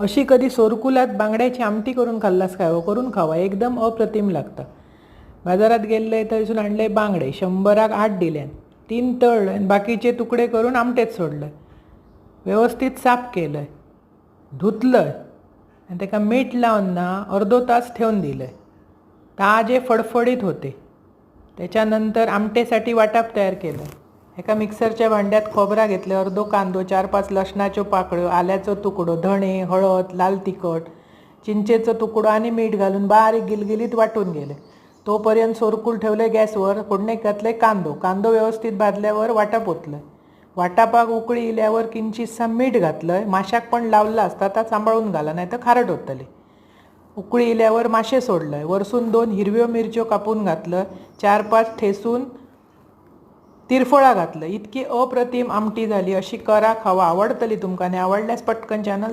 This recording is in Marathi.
अशी कधी सोरकुलात बांगड्याची आमटी करून खाल्लास काय हो? करून खावा. एकदम अप्रतिम लागतं. बाजारात गेल्ले थंयसून आणले बांगडे शंभराक आठ दिल्यान तीन तळले आणि बाकीचे तुकडे करून आमटेत सोडले. व्यवस्थित साफ केलं. धुतलं. आणि त्याका मीठ लावून ना अर्धो तास ठेवून दिलं. ताजे फडफडीत होते. त्याच्यानंतर आमटेसाठी वाटप तयार केलं. एका मिक्सरच्या भांड्यात खोबरा घेतले अर्धो कांदो चार पाच लसणाच्यो पाकळ्यो आल्याचो तुकडो धणे हळद लाल तिखट चिंचेचो तुकडो आणि मीठ घालून बारीक गिलगिलीत वाटून गेले. तोपर्यंत सोरकूल ठेवले गॅसवर फोडणेक घातले कांदो. कांदो व्यवस्थित भाजल्यावर वाटप ओतलं वाटापाक उकळी इल्यावर किंचितसा मीठ घातलंय. माशाक पण लावलं असता तर सांभाळून घाला नाही तर खारट होतली. उकळी इल्यावर माशे सोडलंय. वरसून दोन हिरव्यो मिरच्यो कापून घातलं. चार पाच ठेसून तिरफळा घातलं. इतकी अप्रतिम आमटी झाली अशी करा खावा आवडतली तुमकां आणि आवडल्यास पटकन चॅनल